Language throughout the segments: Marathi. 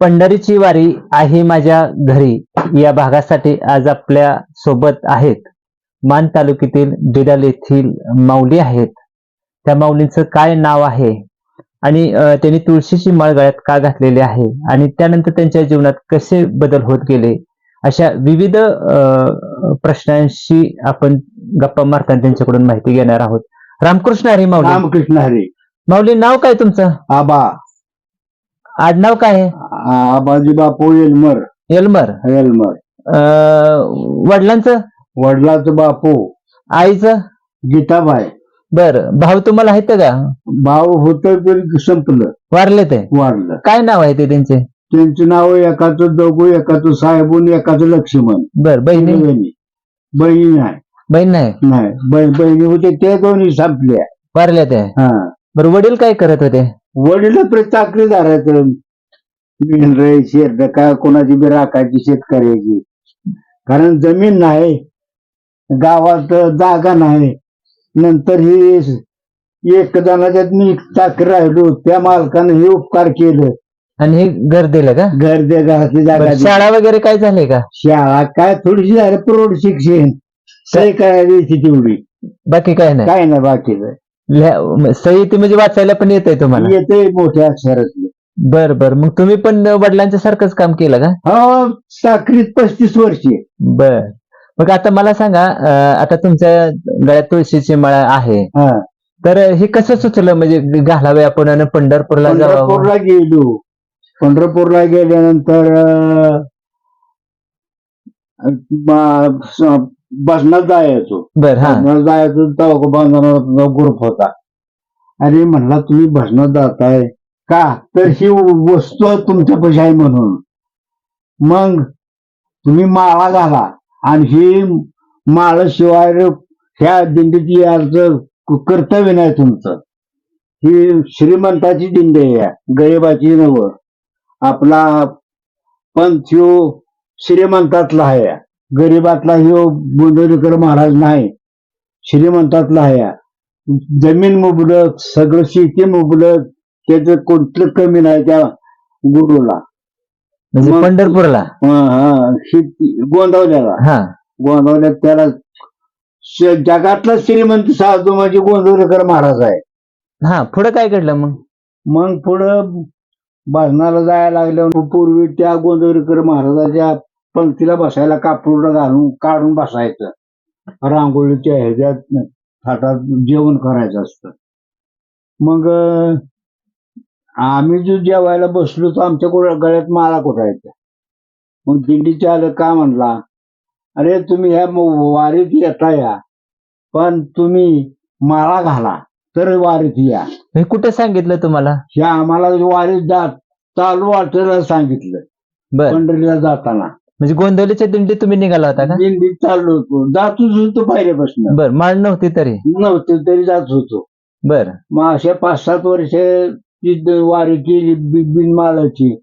पंढरीची वारी आहे माझ्या घरी. या भागासाठी आज आपल्यासोबत आहेत मान तालुक्यातील बिडाल येथील माऊली आहेत. त्या माऊलींचं काय नाव आहे? आणि त्यांनी तुळशीची माळ गळ्यात का घातलेली आहे? आणि त्यानंतर त्यांच्या जीवनात कसे बदल होत गेले? अशा विविध प्रश्नांशी आपण गप्पा मारताना त्यांच्याकडून माहिती घेणार आहोत. रामकृष्ण हरी माऊली. रामकृष्ण हरी. माऊली नाव काय तुमचं? आबा. आडनाव काय आहे? आबाजी बापू एलमर एल्मर एलमर अं, वडिलांचं? वडिलाचं बापू. आईचं? गीताबाई. बर भाऊ तुम्हाला आहेत का? भाऊ होत संपलं. वारले ते. वाढलं काय नाव आहे ते त्यांचे? त्यांचं नाव एकाचं दगू एकाचं साहेबून एकाचं लक्ष्मण. बर बहिणी? बहिणी बहिणी नाही. बहीण नाही? नाही. बहि- बहिणी होते ते दोन्ही संपल्या. वारले ते हा. बर वडील काय करत होते? वडील आहेत मेंढरे शेरड काय कोणाची बी राखायची शेतकऱ्याची. कारण जमीन नाही गावात जागा नाही. नंतर ही एक जणाच्यात मी चाकरी राहिलो त्या मालकानं हे उपकार केलं. आणि हे घर दिलं का? घर दे घरातली जागा बरं. शाळा वगैरे काय झाले का? शाळा काय थोडीशी झाली प्रौढ शिक्षण. सही करायची तेवढी. बाकी काय नाही? काय नाही लिहा- सही ती म्हणजे वाचायला पण येतंय तुम्हाला. येते मोठ्या अक्षरातले. बर बर. मग तुम्ही पण वडिलांच्या सारखंच काम केलं का? हो चाकरीत पस्तीस वर्षे. बर. मग आता मला सांगा आता तुमच्या गळ्यात तुळशीची माळा आहे. हा. तर हे कसं सुचलं? म्हणजे घालावे आपण आणि पंढरपूरला जावं? पंढरपूरला गेलो. पंढरपूरला गेल्यानंतर अं, ब- स- बसनात जायचो. बर हा. जायचो तेव्हा बांधणारा ग्रुप होता. अरे म्हणला तुम्ही भजनात जाताय का? तर ही वस्तू तुमच्या पैसे आहे म्हणून. मग तुम्ही माळा घाला आणि ही माळ शिवाय ह्या दिंडीत यायचं कर्तव्य नाही तुमचं. ही श्रीमंताची दिंडी आहे गरीबाची नव आपला पंथ श्रीमंतातला आहे गरीबातला ह्यो बुंदोलीकर महाराज नाही. श्रीमंतातला आहे. जमीन मुबलक सगळं शेती मुबलक त्याचं कोणतं कमी नाही त्या गुरुला. म्हणजे मग- पंढरपूरला? हा, हा, शेती गोंदवल्याला. हा. गोंदवल्यात त्याला श- जगातला श्रीमंत साधू म्हणजे गोंदवलेकर महाराज आहे. हा पुढे काय घडलं मग? मग पुढं भाजनाला जायला लागल्यावर पूर्वी त्या गोंदवलेकर महाराजाच्या पंक्तीला बसायला कापूर घालून काढून बसायचं? रांगोळीच्या ह्याच्यात थाटात जेवण करायचं असतं. मग आम्ही जो जेवायला बसलो तर आमच्या गळ्यात माळा कुठायच्या मग दिंडी आलं का म्हणला अरे तुम्ही ह्या वारीत येता या पण तुम्ही माळा घाला तर वारीत या. हे कुठे सांगितलं तुम्हाला? हे आम्हाला वारीत जात चालू वाटेला सांगितलं. बर. पंढरीला जाताना. म्हणजे गोंधवलीच्या दिंडीत तुम्ही निघाला होता का? दिंडीत चाललो होतो. जातच होतो पहिल्यापासून बर माळ नव्हती तरी? नव्हतं तरी जात होतो. बर. मग अशा पाच सात वर्ष ती द- वारी केली बि- बिनमाळाची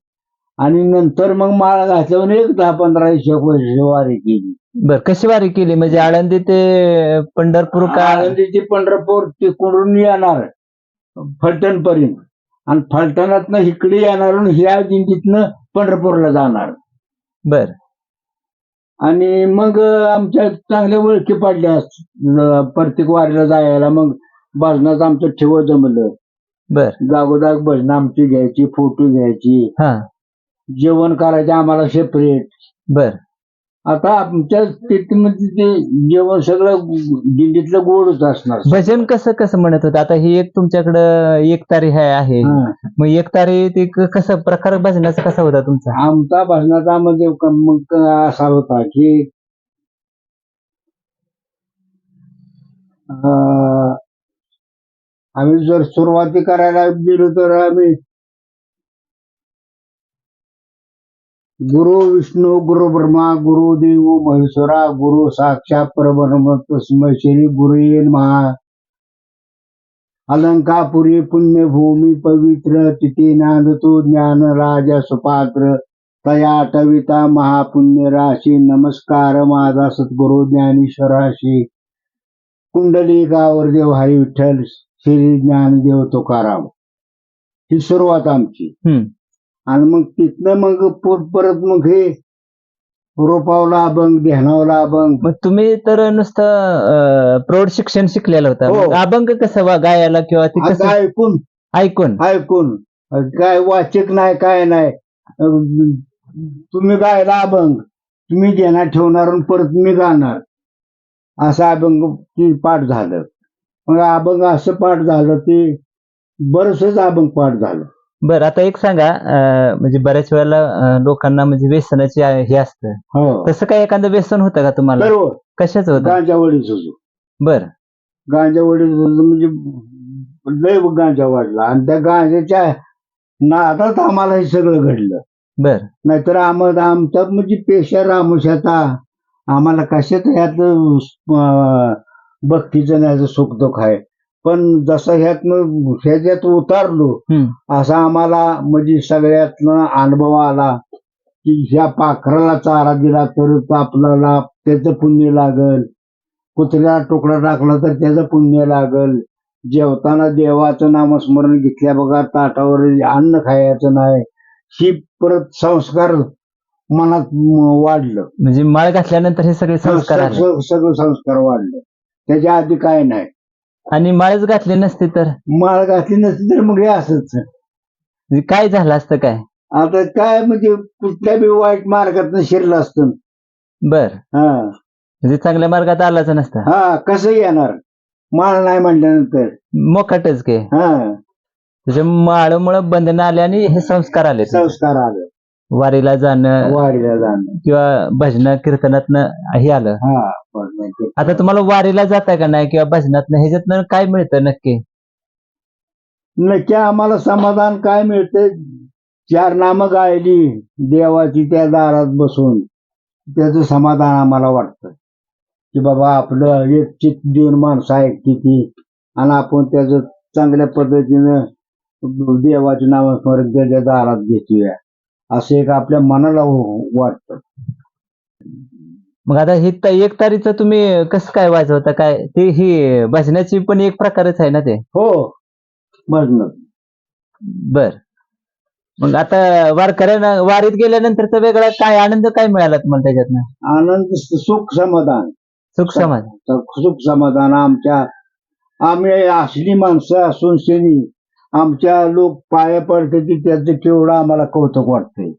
आणि नंतर मग माळा घातल्यावर एक दहा पंधरा एक वर्ष वारी केली. बर कशी वारी केली? म्हणजे आळंदी ते पंढरपूर का? आळंदीची पंढरपूर तिकडून येणार फलटण पर्यंत आणि फलटणातनं इकडे येणार आणि ह्या दिंडीतनं पंढरपूरला जाणार. बर. आणि मग आमच्या चांगल्या ओळखी पडल्या अं, प्रत्येक वारीला जायला. मग भजनाचं आमचं ठेव जमलं. बर. जागोजाग भजन आमची घ्यायची फोटो घ्यायची. हा. जेवण करायचं आम्हाला सेपरेट बर. आता आमच्या स्थितीमध्ये ते जेवण सगळं दिंडीतलं गोडच असणार. भजन कसं कसं म्हणत होतं? आता ही एक तुमच्याकडं एक तारी आहे आहे. हा. मग एक तारी ते क- कसं प्रकार भजनाचा कसा होता तुमचा? आमचा भजनाचा म्हणजे क- मग असा होता की अं, आम्ही जर सुरुवाती करायला गेलो तर आम्ही गुरु विष्णू गुरु ब्रह्मा गुरु देव महेश्वरा गुरु साक्षात परब्रह्म तस्मै श्री गुरुयेन महा अलंकापुरी पुण्यभूमी पवित्र तिथे नांदतो ज्ञान राजा सुपात्र तया टविता महापुण्य राशी नमस्कार माझा सद्गुरु ज्ञानेश्वराशी कुंडली गावरदेव हरी विठ्ठल श्री ज्ञानदेव तुकाराम. ही सुरुवात आमची. हम्म. आणि मग तिथनं मग प- परत मग हे रोपावला अभंग ध्यानावला अभंग. मग तुम्ही तर नुसतं अं, प्रौढ शिक्षण शिकलेलं होतं. हो. मग अभंग कसं वा गायला किंवा ते आता कसं ऐकून? ऐकून. ऐकून. काय वाचक नाही काय नाही. अं, तुम्ही गायला अभंग. तुम्ही ध्यानात ठेवणार आणि परत मी गाणार. असं अभंग ती पाठ झालं. मग अभंग असं पाठ झालं ते बरंचच अभंग पाठ झालं. बरं आता एक सांगा अं, म्हणजे बऱ्याच वेळेला अं, लोकांना म्हणजे व्यसनाचे हे असतं. हो. तसं काय एखादं व्यसन होतं का तुम्हाला? सर्व कशाच होतं? गांजा वडीच होतो. बर. गांजा वडील म्हणजे लय गांजा वाढला. आणि त्या गांजाच्या नादात आम्हाला हे सगळं घडलं. बर. नाहीतर आम्हाला आमचा म्हणजे पेशा रामुशाचा आम्हाला कशात ह्यात अं, भक्तीचं नाही सुख दुःख आहे. पण जसं ह्यातनं ह्याच्यात उतारलो असा आम्हाला म्हणजे सगळ्यातनं अनुभव आला की ह्या पाखराला चारा दिला तरच आपल्याला त्याचं पुण्य लागल. कुत्र्याला तुकडा टाकला तर त्याचं पुण्य लागल. जेवताना देवाचं नामस्मरण घेतल्या बघा ताटावर अन्न खायचं नाही. ही परत संस्कार मनात वाढलं. म्हणजे माळ घातल्यानंतर हे सगळे संस्कार सगळं संस्कार वाढलं. त्याच्या आधी काय नाही. आणि माळच घातली नसती तर? माळ घातली नसती तर मग हे असंच. म्हणजे काय झालं असतं काय? आता काय म्हणजे कुठल्या बी वाईट मार्गात शिरलं असतं. बर. हा. म्हणजे चांगल्या मार्गात आलाच नसतं? हा कसं येणार? माळ नाही म्हटल्यानंतर मोकाटच के. हा. त्याच्या माळमुळे बंधन आले आणि हे संस्कार आले संस्कार आलं. वारीला जाणं वारीला जाणं. किंवा भजन कीर्तनातनं हे आलं. हा आता तुम्हाला वारीला जाताय का नाही किंवा भजनातनं ह्याच्यातनं काय मिळतं नक्की? नक्की आम्हाला समाधान काय मिळते चार नामं गायली देवाची त्या दारात बसून त्याचं समाधान आम्हाला वाटतं. की बाबा आपलं एक चित देऊन माणसं ऐकते ती आणि आपण त्याचं चांगल्या पद्धतीनं देवाचे नामस्मरण त्याच्या दारात घेतोया. असं एक आपल्या मनाला वाटतं. मग आता ही त- एक तारीचं तुम्ही कसं काय वाजवता? काय ते ही भजनाची पण एक प्रकारच आहे ना ते? हो भजन. बर. मग आता वारकऱ्यांना वारीत गेल्यानंतरचा वेगळा काय आनंद काय मिळाला तुम्हाला त्याच्यातनं? आनंद सुख समाधान. सुख समाज सुख समाधान आमच्या आम्ही असली माणसं असून शेनी आमच्या लोक पाया पडते की त्याचं केवढं आम्हाला कौतुक वाटतंय.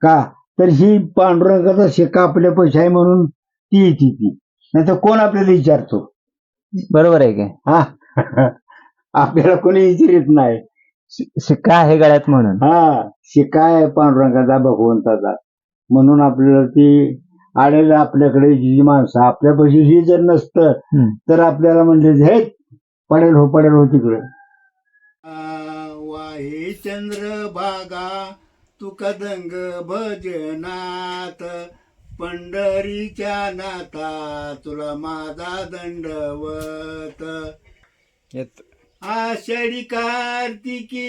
का? तर ही पांडुरंगाचा शिक्का आपल्या पैसे आहे म्हणून ती येते ती. नाही तर कोण आपल्याला विचारतो? बरोबर आहे की? हा? आपल्याला कोणी विचारित नाही. शि- शिक्का आहे गळ्यात म्हणून. हा शिक्का आहे पांडुरंगाचा भगवंताचा. म्हणून आपल्याला ती आलेलं आपल्याकडे जी माणसं. आपल्यापाशी ही जर नसतं हम्म. तर आपल्याला म्हणजे हे पडेल हो पडेल हो तिकडे. वाहे चंद्र भागा तुका दंग भजनात पंढरीच्या नाता तुला माझा दंडवत आषाढी कार्तिकी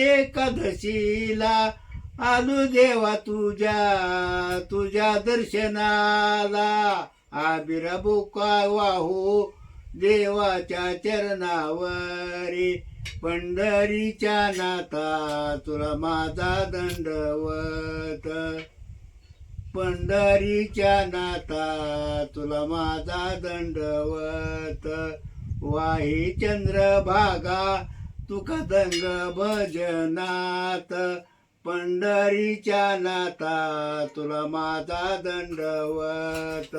एकादशीला आलू देवा तुझ्या तुझ्या दर्शनाला. आबिरा बोका वाहू देवाच्या चरणावरी पंढरीच्या नाता तुला माझा दंडवत पंढरीच्या नाता तुला माझा दंडवत वाही चंद्र भागा तुका दंग भजनात. पंढरीच्या नाता तुला माझा दंडवत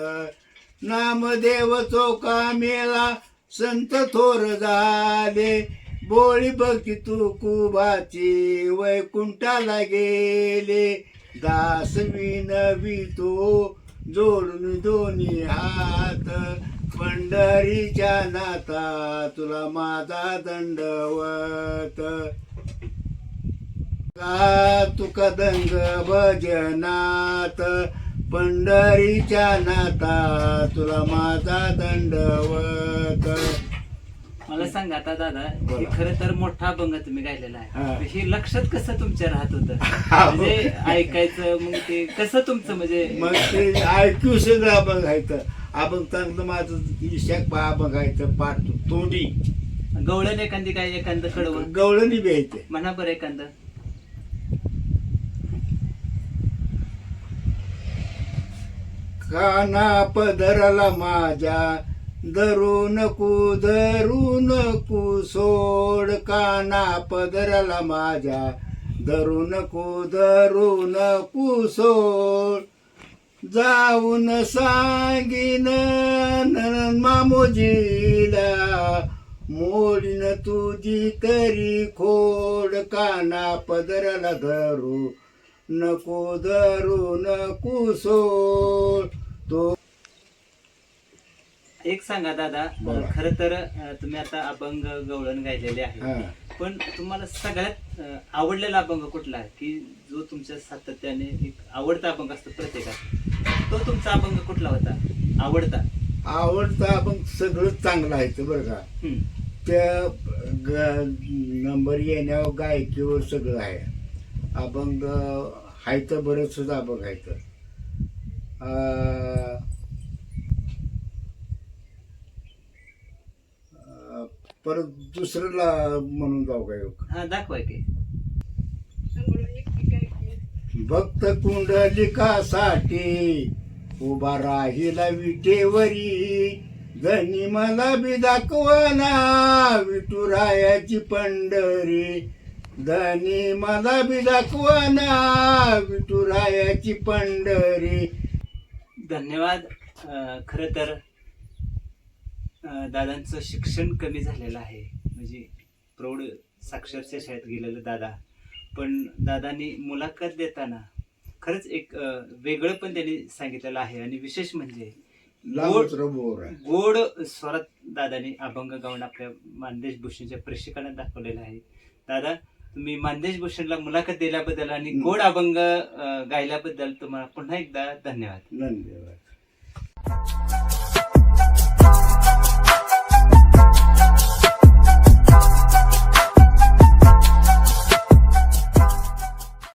नामदेव चोका मेला संत थोर झाले. बोळी भक्ती तू कुबाची वैकुंठाला गेले. दास विनवी तो जोडून दोन्ही हात. पंढरीच्या नाता तुला माझा दंडवत. तुका दंग भजनात पंढरीच्या नाता तुला माझा दंडवत मला सांग आता दादा हे खरं तर मोठा अभंग तुम्ही गायलेला हा. आहे हे लक्षात कसं तुमच्या राहत होतं? म्हणजे ऐकायचं मग ते कसं तुमचं म्हणजे मग ते ऐकू सगळं बघायचं आपण चांगलं माझं इशाक पहा बघायचं पाठ तोंडी. गवळण एखादी काय एखादं कडवं? गवळणी प्यायचं म्हणा बरं एखादं. काना पदरला माझ्या. धरू नको धरू नको सोड काना पदरला माझ्या. धरू नको धरू नको सोड. जाऊन सांगीन मामोजीला मोडीन तुझी तरी खोड काना पदरला धरू. नको धरू नको सोड. तो एक सांगा दादा बोला. खर तर अं, तुम्ही आता अभंग गवळण गायलेले आहे. हा. पण तुम्हाला सगळ्यात अं, आवडलेला अभंग कुठला आहे? की जो तुमच्या सातत्याने एक आवडता अभंग असतो प्रत्येकात? तो तुमचा अभंग कुठला होता? आवडता. आवडता आपण सगळं चांगलं आहे ते बरं का. हम्म. त्या ग- नंबर येण्यावर गायकीवर सगळं आहे. अभंग आहे तर बरेच सुद्धा अभंग अं, परत दुसऱ्याला म्हणून जाऊ काय हा दाखवाय की. भक्त कुंडलिकासाठी उभा राहिला विटेवरी. धनी मला बी दाखवना विठुरायाची पंढरी. धनी मला बी दाखवना विठुरायाची पंढरी. धन्यवाद. खरं तर दादांचं शिक्षण कमी झालेलं आहे. म्हणजे प्रौढ साक्षरच्या शाळेत गेलेलं दादा. पण दादांनी मुलाखत देताना खरंच एक वेगळं पण त्यांनी सांगितलेलं आहे. आणि विशेष म्हणजे गोड स्वरात दादानी अभंग गाऊन आपल्या मानदेश भूषणच्या प्रेक्षकांना दाखवलेलं आहे. दादा तुम्ही मानदेश भूषणला मुलाखत दिल्याबद्दल आणि गोड अभंग गायल्याबद्दल तुम्हाला पुन्हा एकदा धन्यवाद. धन्यवाद.